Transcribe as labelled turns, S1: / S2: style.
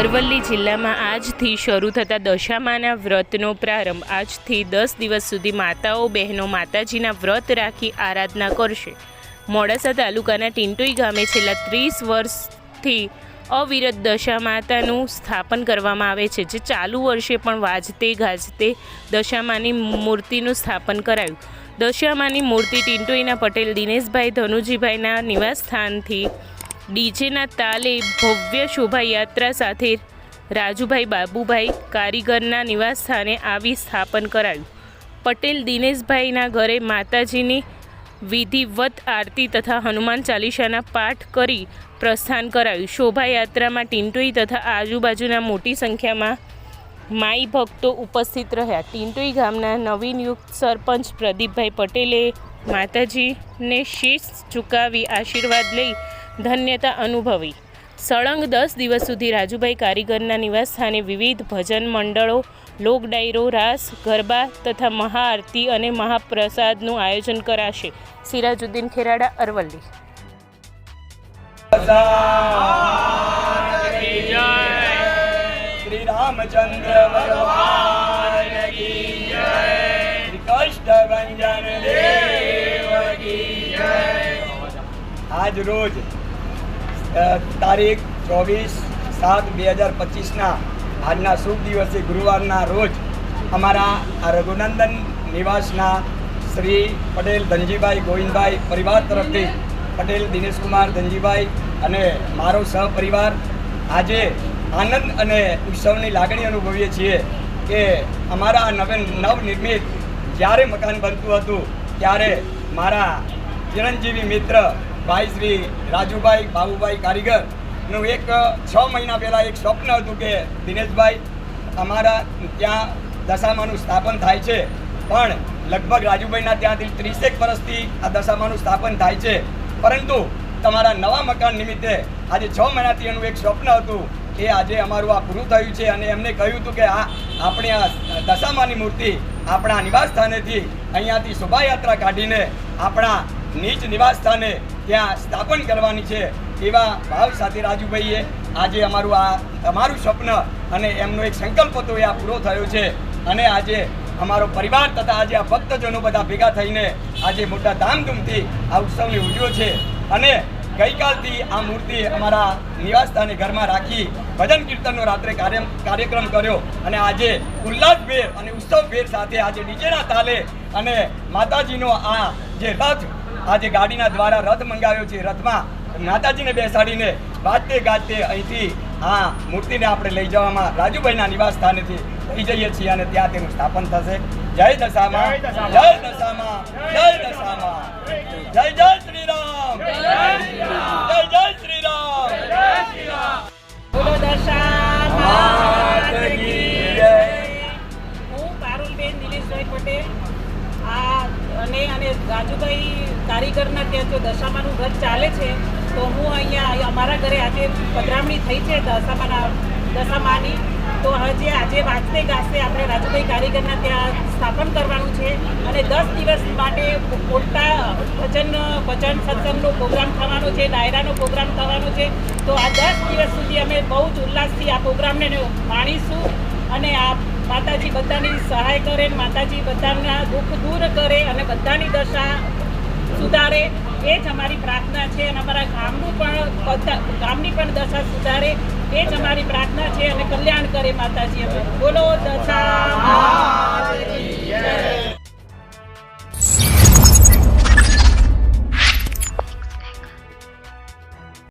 S1: અરવલ્લી જિલ્લામાં આજથી શરૂ થતા દશામાના વ્રતનો પ્રારંભ. આજથી દસ દિવસ સુધી માતાઓ, બહેનો માતાજીના વ્રત રાખી આરાધના કરશે. મોડાસા તાલુકાના ટિન્ટોઈ ગામે છેલ્લા ત્રીસ વર્ષથી અવિરત દશા માતાનું સ્થાપન કરવામાં આવે છે, જે ચાલુ વર્ષે પણ વાજતે ગાજતે દશામાની મૂર્તિનું સ્થાપન કરાયું. દશામાની મૂર્તિ ટિન્ટોઈના પટેલ દિનેશભાઈ ધનુજીભાઈના નિવાસસ્થાનથી ડીજેના તાલે ભવ્ય શોભાયાત્રા સાથે રાજુભાઈ બાબુભાઈ કારીગરના નિવાસસ્થાને આવી સ્થાપન કરાયું. પટેલ દિનેશભાઈના ઘરે માતાજીની વિધિવત આરતી તથા હનુમાન ચાલીસાના પાઠ કરી પ્રસ્થાન કરાયું. શોભાયાત્રામાં ટિન્ટોઈ તથા આજુબાજુના મોટી સંખ્યામાં માઈ ભક્તો ઉપસ્થિત રહ્યા. ટિન્ટોઈ ગામના નવીનયુક્ત સરપંચ પ્રદીપભાઈ પટેલે માતાજીને શીશ ચૂકાવી આશીર્વાદ લઈ ધન્યતા અનુભવી. સળંગ દસ દિવસ સુધી રાજુભાઈ કારીગરના નિવાસસ્થાને વિવિધ ભજન મંડળો, લોક ડાયરો, રાસ, ગરબા તથા મહાઆરતી અને મહાપ્રસાદનું આયોજન કરાશે. સિરાજુદ્દીન ખેરાડા, અરવલ્લી.
S2: આજ રોજ તારીખ ચોવીસ સાત બે હજાર પચીસના આજના શુભ દિવસે ગુરુવારના રોજ અમારા રઘુનંદન નિવાસના શ્રી પટેલ ધનજીભાઈ ગોવિંદભાઈ પરિવાર તરફથી પટેલ દિનેશકુમાર ધનજીભાઈ અને મારો સહપરિવાર આજે આનંદ અને ઉત્સવની લાગણી અનુભવીએ છીએ કે અમારા નવે, નવનિર્મિત જ્યારે મકાન બનતું હતું ત્યારે મારા ચિરંજીવી મિત્ર ભાઈ શ્રી રાજુભાઈ બાબુભાઈ કારીગરનું એક છ મહિના પહેલાં એક સ્વપ્ન હતું કે દિનેશભાઈ અમારા ત્યાં દશામાનું સ્થાપન થાય છે. પણ લગભગ રાજુભાઈના ત્યાંથી ત્રીસેક વર્ષથી આ દશામાનું સ્થાપન થાય છે. પરંતુ તમારા નવા મકાન નિમિત્તે આજે છ મહિનાથી એનું એક સ્વપ્ન હતું એ આજે અમારું આ પૂરું થયું છે અને એમને કહ્યું હતું કે આ, આપણે આ દશામાની મૂર્તિ આપણા નિવાસ સ્થાનેથી અહીંયાથી શોભાયાત્રા કાઢીને આપણા નીચ નિવાસ સ્થાને ત્યાં સ્થાપન કરવાની છે એવા ભાવ સાથે રાજુભાઈએ આજે અમારું આ, અમારું સ્વપ્ન અને એમનો એક સંકલ્પ હતો એ આ પૂરો થયો છે. અને આજે અમારો પરિવાર તથા આજે આ ભક્તજનો બધા ભેગા થઈને આજે મોટા ધામધૂમથી આ ઉત્સવને ઉજવ્યો છે. અને ગઈકાલથી આ મૂર્તિ અમારા નિવાસસ્થાને ઘરમાં રાખી ભજન કીર્તનનો રાત્રે કાર્ય કાર્યક્રમ કર્યો. અને આજે ઉલ્લાસભેર અને ઉત્સવભેર સાથે આજે ડીજેના તાલે અને માતાજીનો આ જે રથ આજે ગાડીના દ્વારા રથ મંગાવ્યો છે. રથમાં માતાજીને બેસાડીને વાજતે ગાજતે અહીંથી આ મૂર્તિને આપણે લઈ જવામાં રાજુભાઈના નિવાસ સ્થાનેથી લઈ જઈએ છીએ અને ત્યાં તેનું સ્થાપન થશે. જય દશામાં જય દશામાં. જય દશામાં જય જય શ્રી રામ જય જય શ્રી રામ
S3: બોલો. હું પારુલબેન પટેલ. આ અને અને રાજુભાઈ કારીગરના ત્યાં જો દશામાનું વ્રત ચાલે છે, તો હું અહીંયા અમારા ઘરે આજે પધરામણી થઈ છે દશામાના, દશામાની. તો હજી આજે વાંચતે ગાજતે આપણે રાજુભાઈ કારીગરના ત્યાં સ્થાપન કરવાનું છે અને દસ દિવસ માટે મોટા ભજન ભજન સત્સંગનો પ્રોગ્રામ થવાનો છે, ડાયરાનો પ્રોગ્રામ થવાનો છે. તો આ દસ દિવસ સુધી અમે બહુ જ ઉલ્લાસથી આ પ્રોગ્રામને માણીશું અને આ માતાજી બધાની સહાય કરે માતાજી બધાના દુઃખ દૂર કરે અને બધાની દશા સુધારે એ જ અમારી પ્રાર્થના છે અને અમારા ગામનું પણ ગામની પણ દશા સુધારે એ જ અમારી પ્રાર્થના છે અને કલ્યાણ કરે માતાજી અમે બોલો દશા.